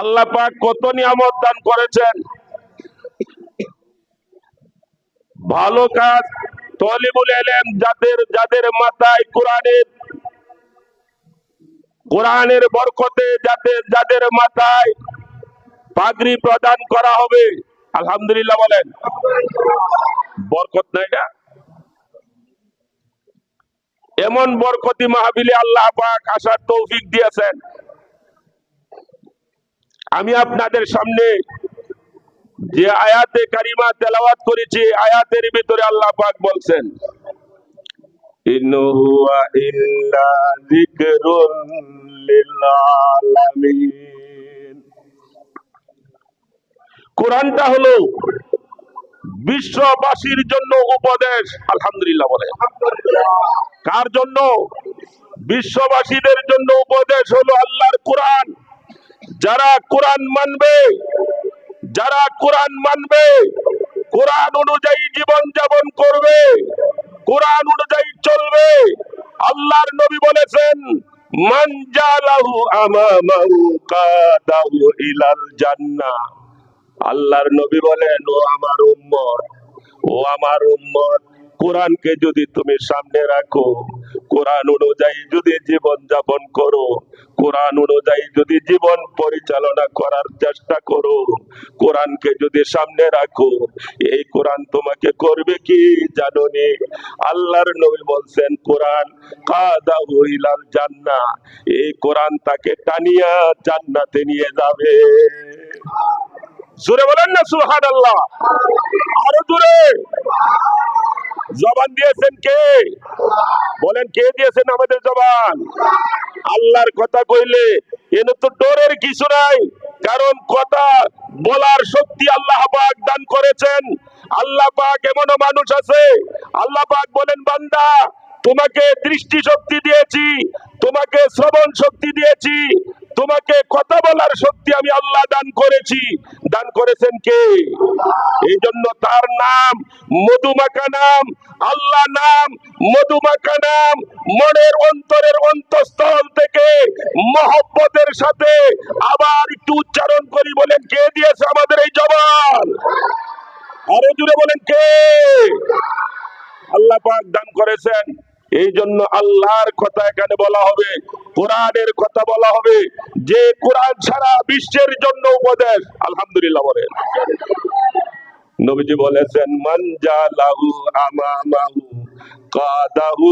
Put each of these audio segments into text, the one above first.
আল্লাহ পাক কত নিয়ামত দান করেছেন। ভালো কাজ, তলিবুল এলেম যাদের যাদের মাথায় কোরআনের কোরআনের বরকতে যাদের যাদের মাথায় পাগড়ি প্রদান করা হবে, আলহামদুলিল্লাহ বলেন। বরকত না? এটা এমন বরকতি মাহবিলে আল্লাহ পাক আসার তৌফিক দিয়েছেন। আমি আপনাদের সামনে যে আয়াতে কারিমা তেলাওয়াত করেছি আয়াতের ভিতরে আল্লাহ পাক বলছেন কোরআনটা হলো বিশ্ববাসীর জন্য উপদেশ, আলহামদুলিল্লাহ বলে। কার জন্য? বিশ্ববাসীদের জন্য উপদেশ হলো আল্লাহর কোরআন। যারা কোরআন মানবে, যারা কোরআন মানবে, কোরআন অনুযায়ী জীবন যাপন করবে, কোরআন অনুযায়ী চলবে। আল্লাহর নবী বলেছেন আল্লাহর নবী বলেন, ও আমার উম্মত, ও আমার উম্মত কোরআনকে যদি তুমি সামনে রাখো, কোরআন অনুযায়ী যদি জীবন যাপন করো, কোরআন অনুযায়ী যদি জীবন পরিচালনা করার চেষ্টা করো, কোরআনকে যদি সামনে রাখো, এই কোরআন তোমাকে করবে কি জানো নি আল্লাহর নবী বলছেন, কোরআন কাদা হইলাল জান্না এই কোরআন তাকে টানিয়া জান্নাতে নিয়ে যাবে। জোরে বলেন না সুহান আল্লাহ আরও জোরে। জবান দিয়েছেন কে? বলেন, কে দিয়েছেন আমাদের জবান? আল্লাহর কথা কইলে, এনে তো ডোরের কিছু নাই, কারণ কথা বলার শক্তি আল্লাহ পাক দান করেছেন। আল্লাহ পাক এমনও মানুষ আছে, আল্লাহ পাক বলেন, বান্দা, তোমাকে দৃষ্টি শক্তি দিয়েছি, তোমাকে শ্রবণ শক্তি দিয়েছি তোমাকে কথা বলার শক্তি আমি আল্লাহ দান করেছি। দান করেছেন কে? এই জন্য তার নাম মধুমাখা নাম, আল্লাহ নাম মধুমাখা নাম, মনের অন্তরের অন্তঃস্থল থেকে মহব্বতের সাথে আবার একটু উচ্চারণ করি, বলেন কে দিয়েছে আমাদের এই জবান? আরও জুড়ে বলেন কে? আল্লাহ পাক দান করেছেন। এই জন্য আল্লাহর কথা এখানে বলা হবে, কোরআনের কথা বলা হবে। যে কোরআন ছাড়া বিশ্বের জন্য উপদেশ, আলহামদুলিল্লাহ বলেন। নবীজি বলেছেন, মান জালাহু আমামাহু কাদাহু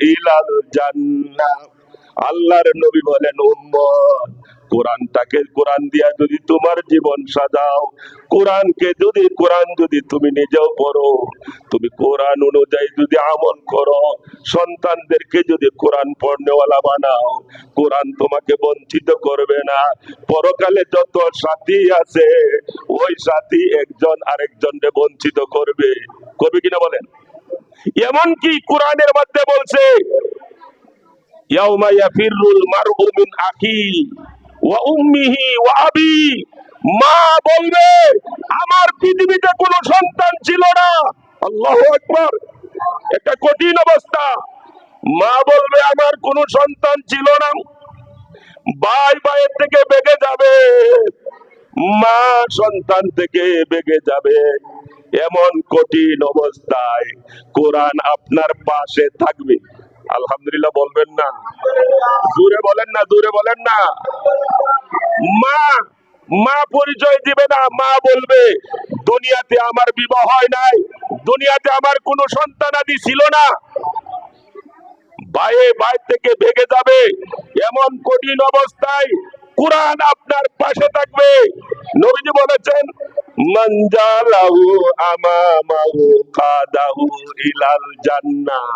ইলাল জান্নাহ। আল্লাহর নবী বলেন, উম্মত, কোরআনটাকে, কোরআন দিয়া যদি তোমার জীবন সাজাও, কোরআনকে যদি, কোরআন যদি তুমি নিজেও পড়ো, তুমি কোরআন অনুযায়ী যদি আমল করো, সন্তানদেরকে যদি কোরআন পড়নেওয়ালা বানাও, কোরআন তোমাকে বঞ্চিত করবে না। পরকালে যত সাথী আছে, ওই সাথী একজন আরেকজনকে বঞ্চিত করবে। করবে কিনা বলেন? এমনকি কোরআনের মধ্যে বলছে ইয়াউমা ইয়াফিরুল মারউ মিন আখি ওয়া উম্মিহি ওয়া আবি মা বলবে, আমার পৃথিবীতে কোনো সন্তান ছিল না। আল্লাহু আকবার। এটা কঠিন অবস্থা। মা বলবে, আমার কোনো সন্তান ছিল না। ভাই ভাইয়ের থেকে বেগে যাবে। মা সন্তান থেকে বেগে যাবে। এমন কঠিন অবস্থায় কোরআন আপনার পাশে থাকবে। আলহামদুলিল্লাহ বলবেন না। দূরে বলেন না, দূরে বলেন না। মা মা পরিচয় দিবে না, মা বলবে, দুনিয়াতে আমার বিবাহ হয় নাই, দুনিয়াতে আমার কোনো সন্তানাদি ছিল না। ভাইয়ে ভাই থেকে ভেগে যাবে, এমন কঠিন অবস্থায় কোরআন আপনার পাশে থাকবে। নবীজি বলেছেন মঞ্জালাহু আমামাহু কাদাহু ইলাল জান্নাহ।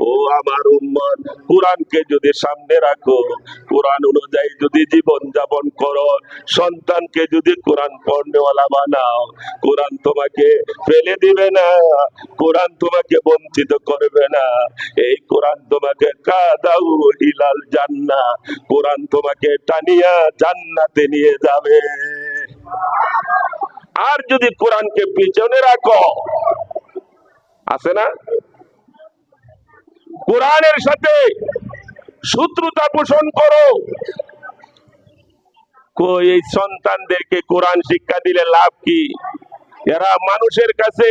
ও আমার উম্মত, কোরআনকে যদি সামনে রাখো, কোরআন অনুযায়ী যদি জীবন যাপন করো, সন্তানকে যদি কোরআন পড়নেওয়ালা বানাও, কোরআন তোমাকে ফেলে দিবে না, কোরআন তোমাকে বঞ্চিত করবে না। এই কোরআন তোমাকে কাদাউ ইলাল জান্না কোরআন তোমাকে টানিয়া জান্নাতে নিয়ে যাবে। আর যদি কোরআনকে পিছনে রাখো, আছে না? কোরআনের সাথে শত্রুতা পোষণ করো। এই সন্তানদেরকে কোরআন শিক্ষা দিলে লাভ কি? এরা মানুষের কাছে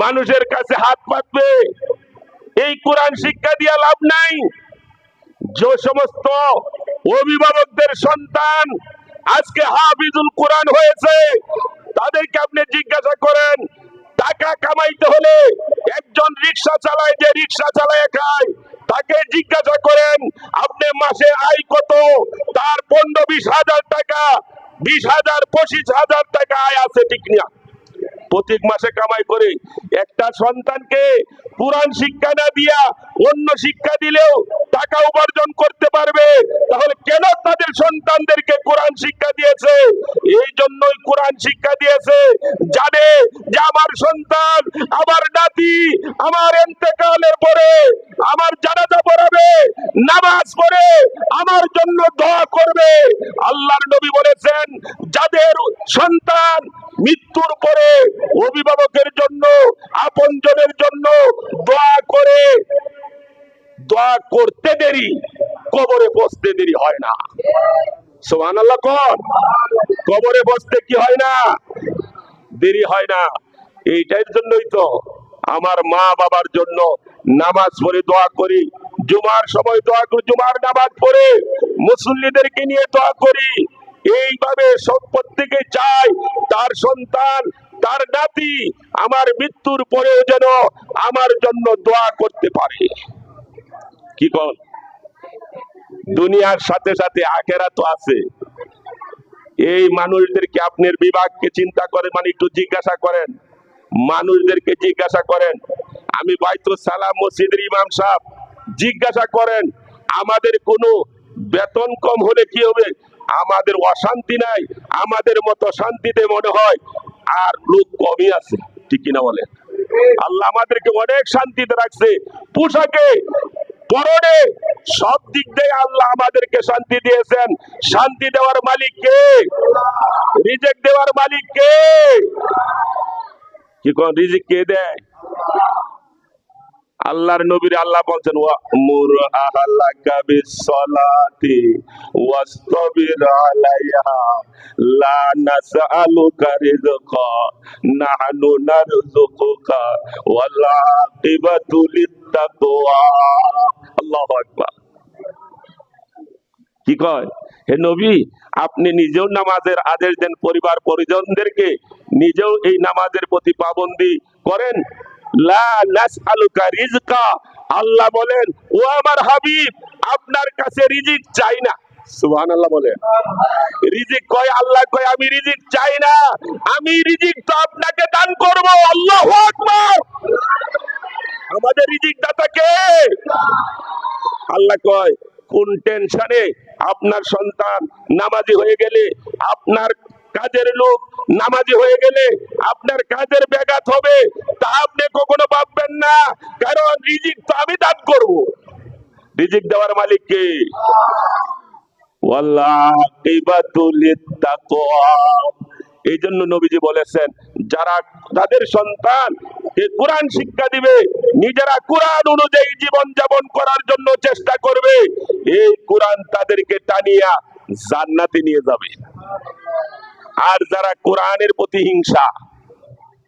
মানুষের কাছে হাত পাতবে। এই কোরআন শিক্ষা দিয়া লাভ নাই। যে সমস্ত অভিভাবকদের সন্তান আজকে হাফিজুল কোরআন হয়েছে। তাদেরকে আপনি জিজ্ঞাসা করেন, টাকা কামাইতে হলে একজন রিক্সা চালায় যে রিক্সা চালায় খায়, তাকে জিজ্ঞাসা করেন, আপনি মাসে আয় কত? তার পনেরো বিশ হাজার টাকা, বিশ হাজার, পঁচিশ হাজার টাকা আয় আছে ঠিক না। প্রত্যেক মাসে কামাই করে। একটা সন্তানকে কোরআন শিক্ষা না দিয়া অন্য শিক্ষা দিলেও টাকা উপার্জন করতে পারবে। তাহলে কেন তাদের সন্তানদেরকে কোরআন শিক্ষা দিয়েছে? এই জন্যই কোরআন শিক্ষা দিয়েছে। জানে যে আমার সন্তান, আমার নাতি, আমার এন্তেকালের পরে আমার জানাজা পড়াবে, নামাজ পড়ে, আমার জন্য দোয়া করবে। আল্লাহর নবী বলেছেন, যাদের সন্তান মৃত্যুর পরে অভিভাবকের জন্য, আপনজনের জন্য দোয়া করে, দোয়া করতে দেরি, কবরে বসতে দেরি হয় না। সোহান আল্লাহ কর কবরে বসতে কি হয় না? দেরি হয় না। এইটার জন্যই তো আমার মা বাবার জন্য নামাজ পড়ে দোয়া করি, জুমার সময় দোয়া করি, জুমার নামাজ পড়ে, মুসল্লিদেরকে নিয়ে দোয়া করি। এইভাবে সব চাই, তার সন্তান তার নাতি আমার মৃত্যুর পরেও যেন আমার জন্য দোয়া করতে পারে। কি কন? দুনিয়ার সাথে সাথে আখেরা তো আছে। এই মানুষদেরকে আপনার বিভাগকে চিন্তা করে মানে একটু জিজ্ঞাসা করেন। মানুষদেরকে জিজ্ঞাসা করেন। আমি বাইতুল সালাম মসজিদের ইমাম সাহেব, জিজ্ঞাসা করেন, আমাদের কোনো বেতন কম হলে কি হবে? আমাদের অশান্তি নাই? আমাদের মতো শান্তিতে মনে হয় আর লোক কমই আছে, ঠিক কিনা বলে আল্লাহ আমাদেরকে অনেক শান্তিতে রাখছে। পোশাকে, পরনে, সব দিক দিয়ে আল্লাহ আমাদেরকে শান্তি দিয়েছেন। শান্তি দেওয়ার মালিক কে? রিজেক্ট দেওয়ার মালিক কে? কি কোন রিজিক কে দেয়? আল্লাহর নবীর আল্লাহ বলছেন কি কয়? হে নবী, আপনি নিজেও নামাজের আদেশ দেন পরিবার পরিজনদেরকে নিজেও এই নামাজের প্রতি পাবন্দি করেন? লা আল্লাহ বলেন, ও আমার হাবিব, আপনার কাছে রিজিক চাই না। বলেন। রিজিক কয়? আল্লাহ কয়, আমি চাই না। আমি তো আপনাকে দান আল্লাহু আমাদের রিজিক আল্লাহ কয়, কোন টেনশনে আপনার সন্তান নামাজি হয়ে গেলে আপনার কাজের লোক নামাজি হয়ে গেলে আপনার কাজের ব্যাঘাত হবে, তা আপনি কখনো ভাববেন না, কারণ রিজিক তো আমি দান করব। রিজিক দেওয়ার মালিক কে? এই জন্য নবীজি বলেছেন, যারা তাদের সন্তান কোরআন শিক্ষা দিবে, নিজেরা কোরআন অনুযায়ী জীবন যাপন করার জন্য চেষ্টা করবে, এই কোরআন তাদেরকে টানিয়া জান্নাতে নিয়ে যাবে। আর যারা কোরআনের প্রতি হিংসা,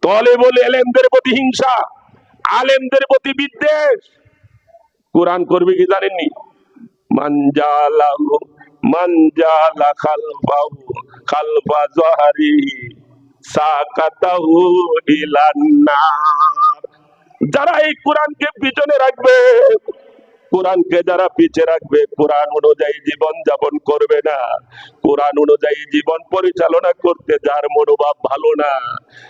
তলে বলে এলেমদের প্রতি হিংসা, আলেমদের প্রতি বিদ্বেষ, কোরআন করবে কি জানেননি? যারা এই কোরআনকে পিছনে রাখবে কোরআনকে যারা পিছে রাখবে, কোরআন অনুযায়ী জীবন যাপন করবে না। কোরআন অনুযায়ী জীবন পরিচালনা করতে যার মনোভাব ভালো না।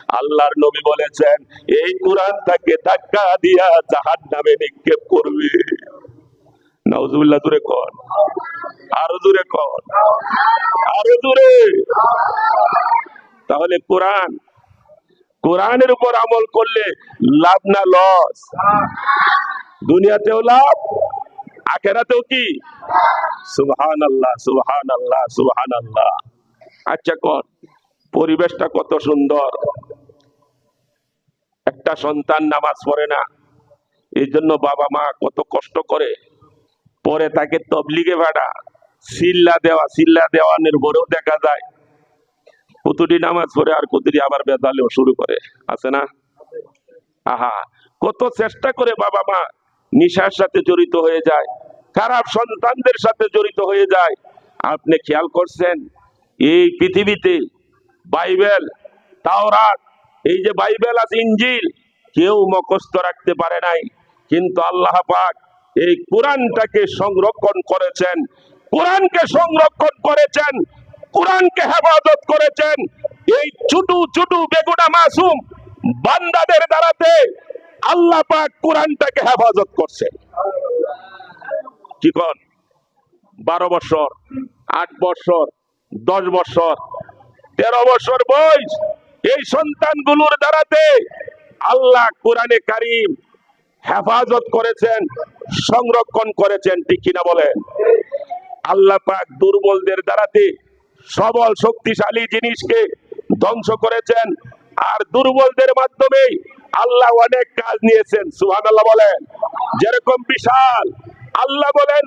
আল্লাহর নবী বলেছেন, এই কোরআন তাকে ধাক্কা দিয়া জাহান নামে নিক্ষেপ করবে। নাউজুবিল্লাহ দূরে কর আরও দূরে কর আরও দূরে তাহলে কোরআন, কোরআনের উপর আমল করলে লাভ না লস? দুনিয়াতেও লাভ? আখেরাতেও কি? সুবহান আল্লাহ সুবহান আল্লাহ সুবহান আল্লাহ আচ্ছা কর, পরিবেশটা কত সুন্দর। একটা সন্তান নামাজ পড়ে না, এই জন্য বাবা মা কত কষ্ট করে। পরে তাকে তবলিগে ভাড়া, সিল্লা দেওয়া, সিল্লা দেওয়ানের পরেও দেখা যায়। কতটি নামাজ পড়ে আর কতটি আবার বেদালেও শুরু করে। আছে না? আহা, কত চেষ্টা করে বাবা মা নিশার সাথে জড়িত হয়ে যায়, খারাপ সন্তানদের সাথে জড়িত হয়ে যায়। আপনি খেয়াল করছেন, এই পৃথিবীতে বাইবেল, তাওরাত, এই যে বাইবেল আছে ইঞ্জিল, কেউ মুখস্থ রাখতে পারে নাই। কিন্তু আল্লাহ পাক এই কোরআনটাকে সংরক্ষণ করেছেন, কোরআনকে সংরক্ষণ করেছেন, কোরআনকে হেফাজত করেছেন। এই ছোটু ছোটু বেগুনা মাসুম বান্দাদের দ্বারাতে আল্লাহ পাক কোরআনটাকে হেফাজত করছেন কি কন? বারো বছর, আট বছর, দশ বছর, তেরো বছর বয়স, এই সন্তানগুলোর দ্বারাতে আল্লাহ কোরআনে কারিম হেফাজত করেছেন, সংরক্ষণ করেছেন, ঠিক কিনা বলেন? আল্লাহ পাক দুর্বলদের দ্বারাতে সবল, শক্তিশালী জিনিসকে ধ্বংস করেছেন, আর দুর্বলদের মাধ্যমে আল্লাহ অনেক কাজ নিয়েছেন সুহান আল্লাহ বলেন। যেরকম বিশাল, আল্লাহ বলেন,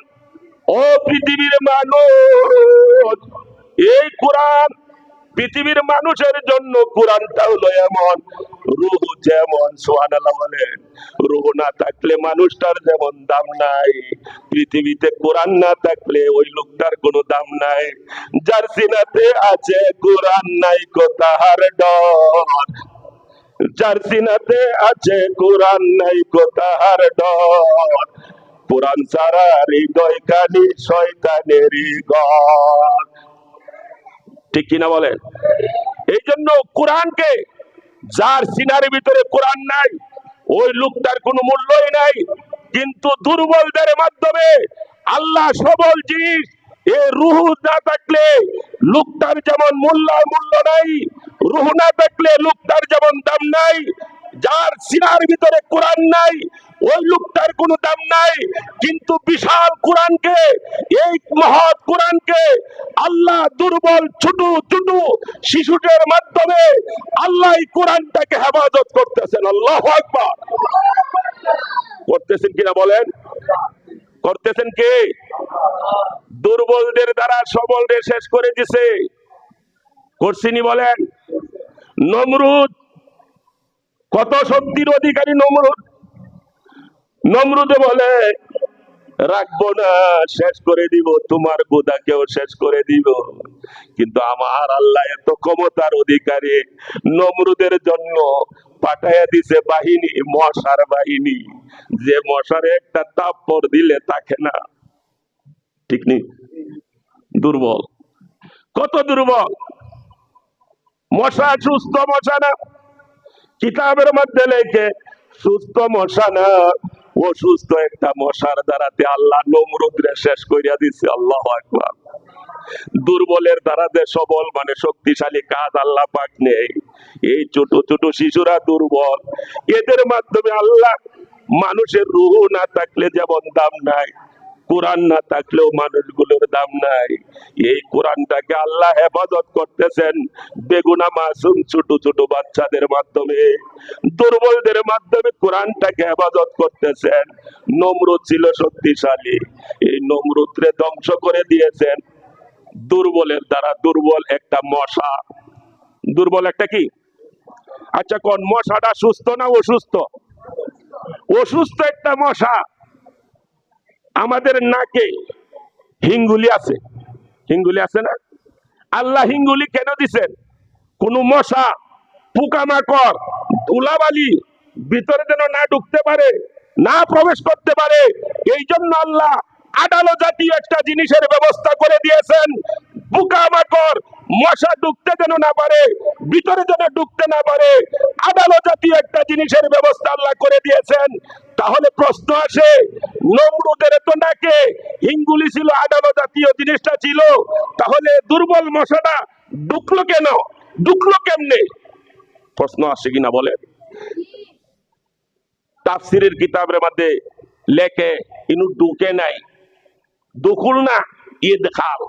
ও পৃথিবীর মানুষ, এই কোরআন পৃথিবীর মানুষের জন্য কোরআনটা হলো এমন, রুহ যেমন সোহান বলেন। রুহ না থাকলে মানুষটার যেমন দাম নাই, পৃথিবীতে কোরআন না থাকলে ওই লোকটার কোনো দাম নাই। যার সিনাতে আছে কোরআন নাই কোথার ডর। যার সিনাতে আছে কোরআন নাই কোথার ডর। সারা হৃদয় কানি শয়তানেরই ঘর। ঠিক কিনা বলেন? এই জন্য কোরআনকে, যার সিনার ভিতরে কোরআন নাই, ওই লোকটার কোনো মূল্যই নাই। কিন্তু দুর্বলদের মাধ্যমে আল্লাহ সবল জিনিস এ রুহু না থাকলে লোকটার যেমন মূল্য মূল্য নাই, রুহু না থাকলে লোকটার যেমন দাম নাই, যার সিনার ভিতরে কোরআন নাই, ওই লোকটার কোনো দাম নাই। কিন্তু বিশাল কোরআনকে, এই মহৎ কোরআনকে আল্লাহ দুর্বল, ছোট ছোট শিশুদের মাধ্যমে আল্লাহ কোরআনটাকে হেফাজত করতেছেন। আল্লাহ আকবার। করতেছেন কিনা বলেন? করতেছেন কে? দুর্বলদের দ্বারা সবলদের শেষ করে দিছে। করছিনি বলেন, নমরুদ, কত শক্তির অধিকারী নমরুদ? নমরুদে বলে, রাখব না, শেষ করে দিব, তোমার গোদাকেও শেষ করে দিব। কিন্তু আমার আল্লাহ এত ক্ষমতার অধিকারী, নমরুদের জন্য পাঠাইয়া দিছে বাহিনী, মশার বাহিনী। যে মশারে একটা তাপ্পর দিলে তাকে না ঠিক নেই দুর্বল। কত দুর্বল? মশা সুস্থ মশা না? কিতাবের মধ্যে লেখে, সুস্থ মশা না? অসুস্থ একটা মশার দ্বারাতে আল্লাহ নমরুদ্রে শেষ করিয়া দিছে, আল্লাহ আকবার। দুর্বলের দ্বারাতে সবল মানে শক্তিশালী কাজ আল্লাহ পাক নেই। এই ছোট ছোট শিশুরা দুর্বল। এদের মাধ্যমে আল্লাহ মানুষের রুহ না থাকলে যেমন দাম নাই কোরআন না থাকলেও মানুষগুলোর দাম নাই। এই কোরআনটাকে আল্লাহ হেফাজত করতেছেন বেগুনা মাসুম ছোট ছোট বাচ্চাদের মাধ্যমে। দুর্বলদের মাধ্যমে কোরআনটাকে হেফাজত করতেছেন। নমরুদ ছিল শক্তিশালী। এই নমরুদরে ধ্বংস করে দিয়েছেন। দুর্বলের দ্বারা দুর্বল একটা মশা। দুর্বল একটা কি? আচ্ছা কোন মশাটা সুস্থ না অসুস্থ? অসুস্থ একটা মশা। আমাদের নাকে হিঙ্গুলি আছে। হিঙ্গুলি আছে না? আল্লাহ হিঙ্গুলি কেন দিছেন? কোন মশা, পোকামাকড়, ধুলাবালি ভিতরে যেন না ঢুকতে পারে, না প্রবেশ করতে পারে এই জন্য আল্লাহ আডালো জাতীয় একটা জিনিসের ব্যবস্থা করে দিয়েছেন। পোকামাকড় মশা ঢুকতে যেন না পারে, ভিতরে যেন ঢুকতে না পারে আদালো জাতীয় একটা জিনিসের ব্যবস্থা আল্লাহ করে দিয়েছেন। তাহলে প্রশ্ন আসে, নমরুদের তো নাকে হিঙ্গুলি ছিল আদালো জাতীয় জিনিসটা ছিল, তাহলে দুর্বল মশাটা ঢুকলো কেন? ঢুকলো কেমনে? প্রশ্ন আসে কিনা বলেন? তাফসিরের কিতাবের মধ্যে লেখে, ইনু ঢুকে নাই দুখুল না ঈদ খাল।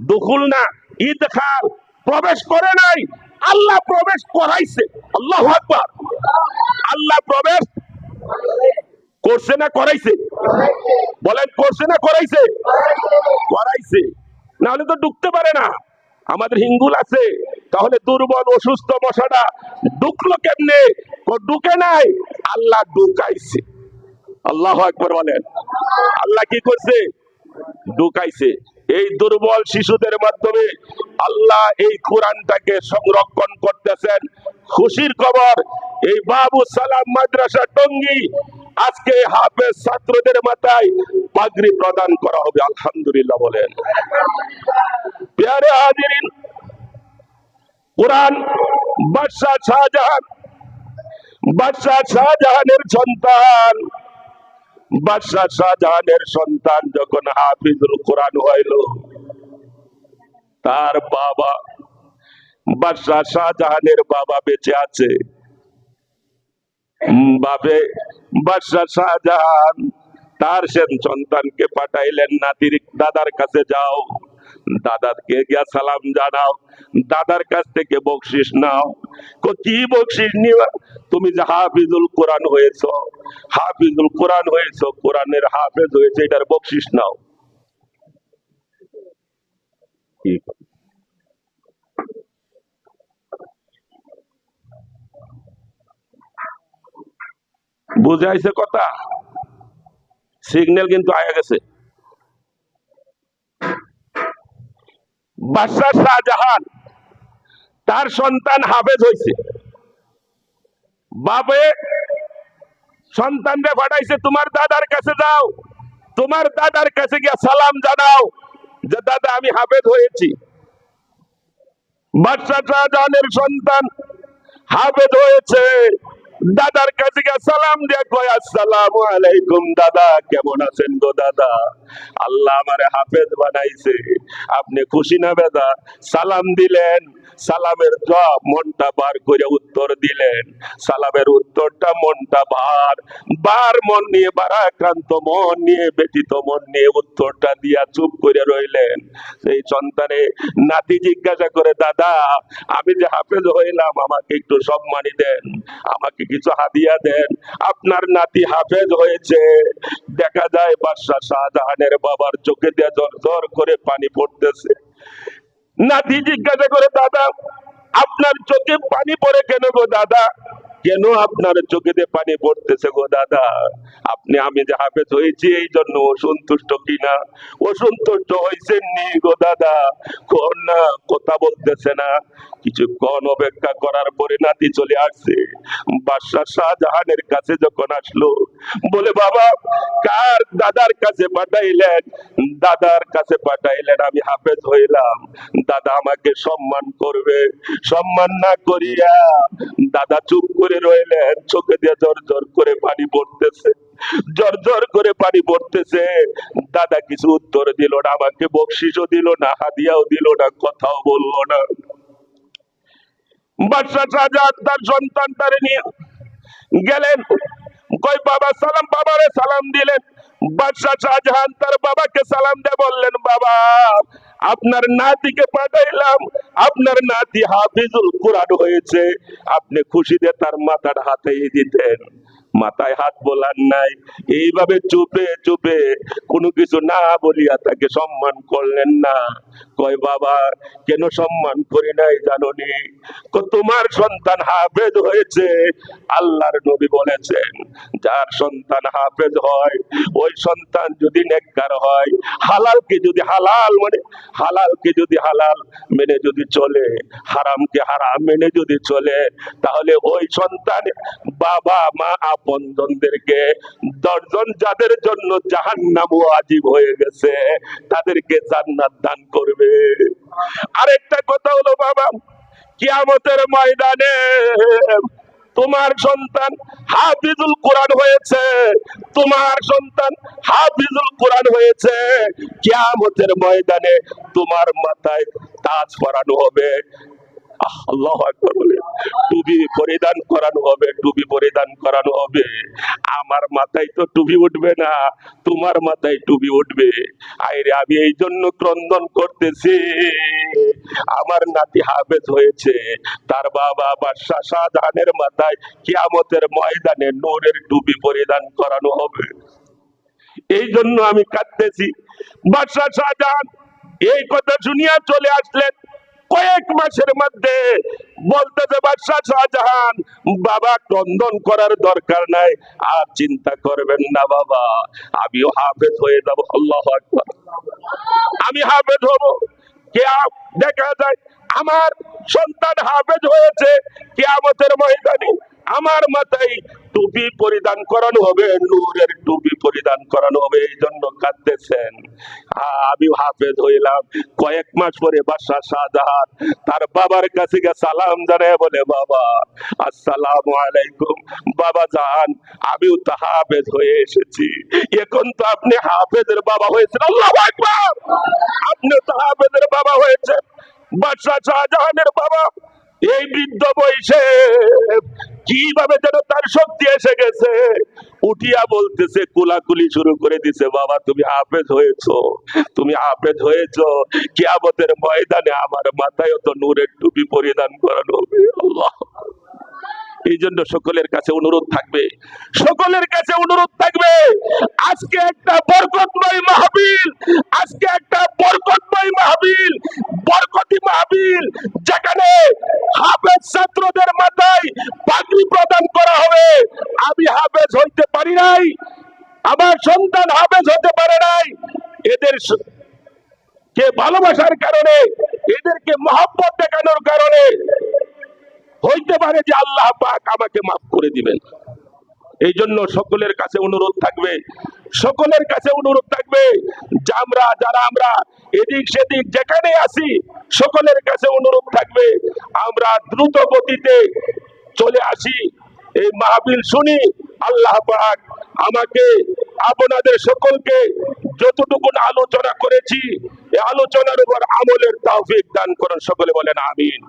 দুখুল না ঈদ খাল প্রবেশ করে নাই। আল্লাহ প্রবেশ করাইছে। আল্লাহ আকবার। আল্লাহ প্রবেশ করছে না করাইছে? বলেন, করছে না করাইছে? করাইছে। নাহলে তো ঢুকতে পারে না। আমাদের হিঙ্গুল আছে। তাহলে দুর্বল, অসুস্থ মশাটা ঢুকলো কেমনে? ঢুকে নাই। আল্লাহ ঢুকাইছে আল্লাহ একবার বলেন। আল্লাহ কি করছে? ঢুকাইছে এই দুর্বল শিশুদের মাধ্যমে আল্লাহ এই কোরআনটাকে সংরক্ষণ করতেছেন। খুশির খবর, এই বাবু সালাম মাদ্রাসা টঙ্গি, আজকে হাফেজ ছাত্রদের মাথায় পাগড়ি প্রদান করা হবে, আলহামদুলিল্লাহ বলেন। কোরআন বাদশাহ শাহজাহান, বাদশাহ শাহজাহানের সন্তান। বাদশাহ শাহজাহানের সন্তান যখন হাফিজুল কোরআন হইল তার বাবা বাদশাহ শাহজাহানের বাবা বেঁচে আছে। বাবে বাদশাহ শাহজাহান, তার সেন সন্তানকে পাঠাইলেন, নাতির দাদার কাছে যাও। দাদাকে গিয়া সালাম জানাও, দাদার কাছ থেকে বকশিস নাও। কি বকশিস নিবা তুমি যে হাফিজুল কোরআন হয়েছ, হাফিজুল কোরআন হয়েছ, কোরআনের হাফেজ হয়েছে, এটার বকশিস নাও? বুঝাইছে কথা? সিগন্যাল কিন্তু আয়া গেছে। বাদশাহ শাহজাহান, তার সন্তান হাফেজ হয়েছে। বাবে সন্তানরে পাঠাইছে, তোমার দাদার কাছে যাও, তোমার দাদার কাছে গিয়া সালাম জানাও যে, দাদা, আমি হাফেজ হয়েছি। বাদশাহ শাহজাহানের সন্তান হাফেজ হয়েছে। দাদার কাছে সালাম দিয়ে কয়, আসসালামু আলাইকুম দাদা, কেমন আছেন গো দাদা? আল্লাহ আমারে হাফেজ বানাইছে। আপনি খুশি না বেদা? সালাম দিলেন। সালামের জবাব মনটা বার করে উত্তর দিলেন। সালামের উত্তরটা মনটা বার বার মন নিয়ে, বারাক্রান্ত মন নিয়ে ব্যতীত মন নিয়ে উত্তরটা দিয়া চুপ করে রইলেন। সেই সন্তানে নাতি জিজ্ঞাসা করে, দাদা, আমি যে হাফেজ হইলাম, আমাকে একটু সম্মানী দেন, আমাকে কিছু হাদিয়া দেন। আপনার নাতি হাফেজ হয়েছে। দেখা যায় বাদশাহ শাহজাহানের বাবার চোখে দিয়ে জ্বর জ্বর করে পানি পড়তেছে। নাতি জিজ্ঞাসা করে, দাদা, আপনার চোখে পানি পড়ে কেন গো, দাদা? কেন আপনার চোখে দিয়ে পানি পড়তেছে গো, দাদা? আপনি আমি যে হাফেজ হয়েছি, এই জন্য অসন্তুষ্ট কিনা অসন্তুষ্ট হয়েছেন নি গো, দাদা। কোন না, কথা বলতেছে না। কিছুক্ষণ অপেক্ষা করার পরে নাতি চলে আসছে। বাদশাহ শাহজাহানের কাছে যখন আসলো, বলে, বাবা, কার দাদার কাছে পাঠাইলেন, দাদার কাছে পাঠাইলেন, আমি হাফেজ হইলাম। দাদা আমাকে সম্মান করবে, সম্মান না করিয়া দাদা চুপ করে রইলেন, চোখে দিয়ে জোর জোর করে পানি পড়তেছে জোর জোর করে পানি পড়তেছে। দাদা কিছু উত্তর দিল না, আমাকে বকশিসও দিল না, হাদিয়াও দিল না, কথাও বলল না। বাদশাহ শাহজাহান তার সন্তান তারে নিয়ে গেলেন। কই বাবা, সালাম, বাবারে সালাম দিলেন। বাদশাহ শাহজাহান তার বাবাকে সালাম দিয়ে বললেন, বাবা, আপনার নাতিকে পাঠাইলাম। আপনার নাতি হাফিজুল কোরআন হয়েছে। আপনি খুশিতে তার মাথার হাতে দিতেন। মাথায় হাত বলার নাই। এইভাবে চুপে চুপে কোনো কিছু না বলিয়া তাকে সম্মান করলেন না। কয়, বাবা, কেন সম্মান করি নাই জাননি? তোমার সন্তান হাফেজ হয়েছে, আল্লাহর নবী বলেছেন, যার সন্তান হাফেজ হয়, ওই সন্তান যদি নেককার হয়, হালালকে যদি হালাল মানে হালালকে যদি হালাল মেনে যদি চলে, হারামকে হারাম মেনে যদি চলে, তাহলে ওই সন্তান বাবা, মা আপনজনদেরকে দশজন যাদের জন্য জাহান্নাম ওয়াজিব হয়ে গেছে, তাদেরকে জান্নাত দান করবে। আরেকটা কথা হলো, বাবা, কিয়ামতের ময়দানে তোমার সন্তান হাফিজুল কোরআন হয়েছে, তোমার সন্তান হাফিজুল কোরআন হয়েছে, কিয়ামতের ময়দানে তোমার মাথায় তাজ পরানো হবে। আল্লাহ বলে, টুপি পরিধান করানো হবে, টুপি পরিধান করানো হবে। আমার মাথায় তো টুপি উঠবে না, তোমার মাথায় টুপি উঠবে। আইরে, আমি এই জন্য ক্রন্দন করতেছি। আমার নাতি হয়েছে, তার বাবা বাদশাহ শাহজাহানের মাথায় কিয়ামতের ময়দানে নূরের টুপি পরিধান করানো হবে। এই জন্য আমি কাঁদতেছি। বাদশাহ শাহজাহান, এই কথা শুনিয়া চলে আসলেন। কয়েক মাসের মধ্যে বলতে যে বাদশাহ শাহজাহান, বাবা, ক্রন্দন করার দরকার নাই, আর চিন্তা করবেন না বাবা, আমিও হাফেজ হয়ে যাব, আল্লাহ আকবার। আমি হাফেজ হব। কে দেখা যায়, আমার সন্তান হাফেজ হয়েছে কেয়ামতের ময়দানে। আমার মাথায় টুপি পরিধান করানো হবে, নূরের টুপি পরিধান করানো হবে এই জন্য কাঁদতেছেন আমি হাফেজ হইলাম। কয়েক মাস পরে বাদশাহ শাহজাহান তার বাবার কাছে গিয়ে সালাম জানায়, বলে, বাবা, আসসালাম আলাইকুম। বাবা জান আমিও তো হাফেজ হয়ে এসেছি। এখন তো আপনি হাফেজের বাবা হয়েছেন। আল্লাহ আপনি তো হাফেজের বাবা হয়েছেন। বাদশাহ শাহজাহানের বাবা এই বৃদ্ধ বয়সে কীভাবে যেন তার শক্তি এসে গেছে? উঠিয়া বলতেছে, কুলাকুলি শুরু করে দিছে, বাবা, তুমি আফেজ হয়েছ, তুমি আপেদ হয়েছ। কিয়ামতের ময়দানে আমার মাথায় তো নূরের টুপি পরিধান করানো হবে। আল্লাহ এই জন্য সকলের কাছে অনুরোধ থাকবে। সকলের কাছে অনুরোধ থাকবে, আজকে একটা বরকতময় মাহবিল আজকে একটা বরকতময় মাহবিল বরকতি মাহবিল যেখানে হাফেজ ছাত্রদের মাথায় পাগড়ি প্রদান করা হবে। আমি হাফেজ হইতে পারি নাই, আমার সন্তান হাফেজ হতে পারে নাই। এদের কে ভালোবাসার কারণে, এদেরকে মহব্বত দেখানোর কারণে হইতে পারে যে আল্লাহ পাক আমাকে মাফ করে দিবেন। এই জন্য সকলের কাছে অনুরোধ থাকবে, সকলের কাছে অনুরোধ থাকবে যে যারা আমরা এদিক সেদিক যেখানে আসি সকলের কাছে অনুরোধ থাকবে, আমরা দ্রুত গতিতে চলে আসি। এই মাহবিল শুনি, আল্লাহ পাক আমাকে, আপনাদের সকলকে যতটুকু আলোচনা করেছি, এই আলোচনার উপর আমলের তৌফিক দান করুন, সকলে বলেন আমিন।